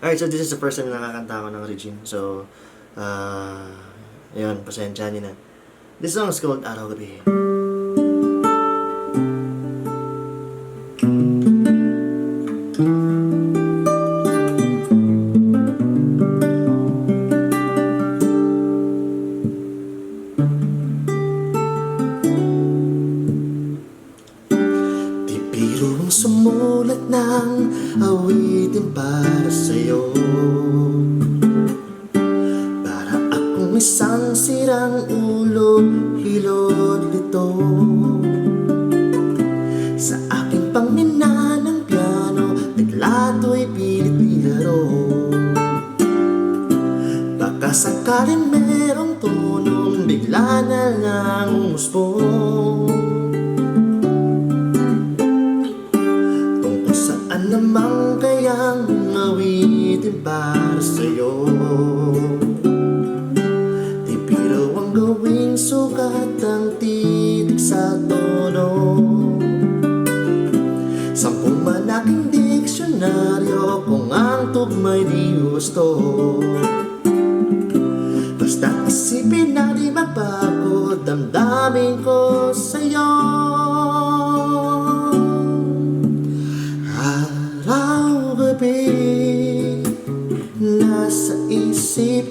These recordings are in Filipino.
Alright, so this is the first time na nakakanta ako ng Regine. So, uh, yun, pasensya niyo na. This song is called Araw Gabi. Di birong sumulat ng awitin para sa'yo. Para akong isang sirang ulo, hilod nito. Sa aking pangmina ng piano, teklato'y pilit nilaro Baka sakaling merong tunong bigla na lang umusbong awitin para sa'yo. Di biro ang gawing sukat ang titik sa tono. Sampung malaking diksyonaryo kung ang tugma'y di gusto. Basta isipin na di magbago damdamin ko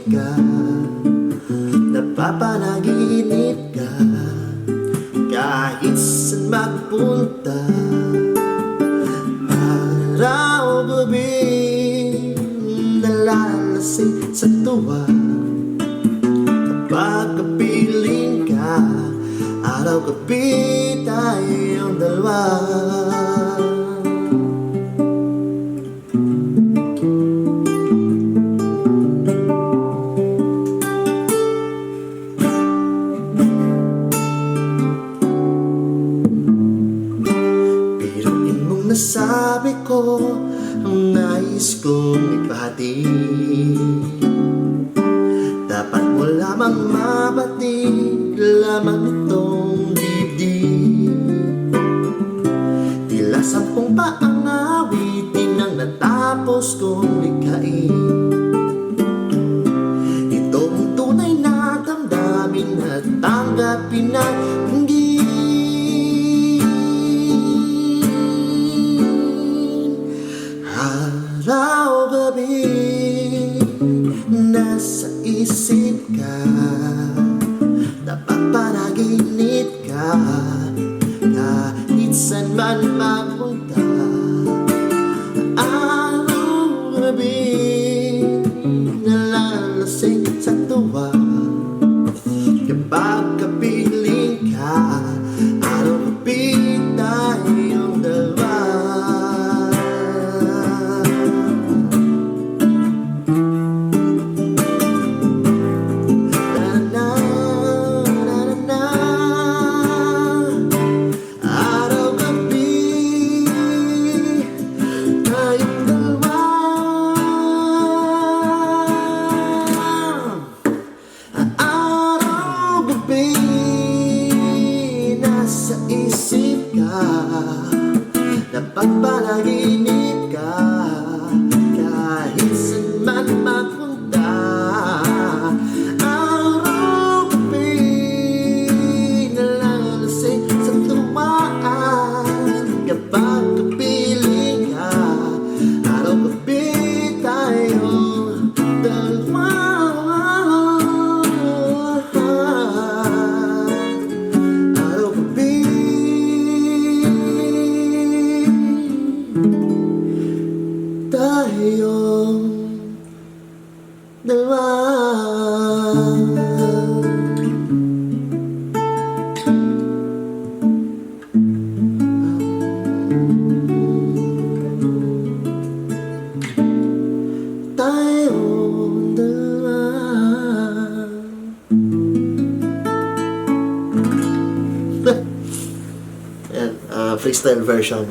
ka. Napapanaginip ka. Kahit saan magpunta. Araw gabi Nalalasing sa tuwa. Kapag kapiling ka Araw gabi tayong dalawa nasabi ko Ang nais kong ipahati Dapat mo lamang mabatig Lamang itong dibdib Tila sampung pa ang awitin Ang natapos kong likhain Isip ka Napapanaginip ka. Kahit saan man mapunta Napagpanaginip ka Kahit saan freestyle version